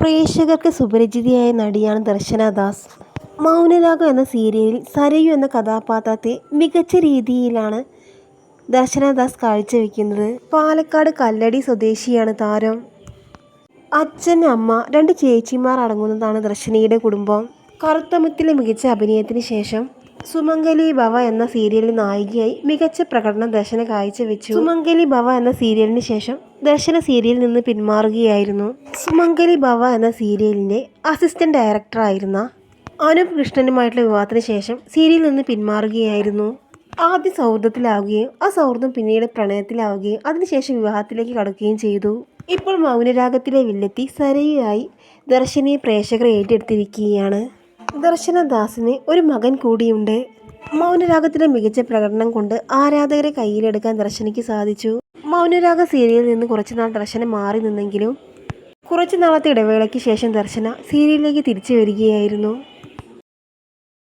പ്രേക്ഷകർക്ക് സുപരിചിതയായ നടിയാണ് ദർശന ദാസ്. മൗനരാഗം എന്ന സീരിയലിൽ സരയു എന്ന കഥാപാത്രത്തെ മികച്ച രീതിയിലാണ് ദർശന ദാസ് കാഴ്ചവെക്കുന്നത്. പാലക്കാട് കല്ലടി സ്വദേശിയാണ് താരം. അച്ഛൻ അമ്മ രണ്ട് ചേച്ചിമാർ അടങ്ങുന്നതാണ് ദർശനയുടെ കുടുംബം. കറുത്തമുത്തിലെ മികച്ച അഭിനയത്തിന് ശേഷം സുമംഗലി ഭവ എന്ന സീരിയലിൽ നായികയായി മികച്ച പ്രകടനം ദർശന കാഴ്ചവെച്ചു. സുമംഗലി ഭവ എന്ന സീരിയലിന് ശേഷം ദർശന സീരിയലിൽ നിന്ന് പിന്മാറുകയായിരുന്നു. സുമംഗലി ഭവ എന്ന സീരിയലിന്റെ അസിസ്റ്റന്റ് ഡയറക്ടറായിരുന്ന അനൂപ് കൃഷ്ണനുമായിട്ടുള്ള വിവാഹത്തിന് ശേഷം സീരിയലിൽ നിന്ന് പിന്മാറുകയായിരുന്നു. ആദ്യ സൗഹൃദത്തിലാവുകയും ആ സൗഹൃദം പിന്നീട് പ്രണയത്തിലാവുകയും അതിനുശേഷം വിവാഹത്തിലേക്ക് കടക്കുകയും ചെയ്തു. ഇപ്പോൾ മൗനരാഗത്തിലെ വില്ലെത്തി സരയുമായി ദർശനയെ പ്രേക്ഷകരെ ഏറ്റെടുത്തിരിക്കുകയാണ്. ദർശനദാസിന് ഒരു മകൻ കൂടിയുണ്ട്. മൗനരാഗത്തിലെ മികച്ച പ്രകടനം കൊണ്ട് ആരാധകരെ കയ്യിലെടുക്കാൻ ദർശനയ്ക്ക് സാധിച്ചു. മൗനരാഗ സീരിയലിൽ നിന്ന് കുറച്ചുനാൾ ദർശനം മാറി നിന്നെങ്കിലും കുറച്ചു നാളത്തെ ഇടവേളയ്ക്ക് ശേഷം ദർശന സീരിയലിലേക്ക് തിരിച്ചു വരികയായിരുന്നു.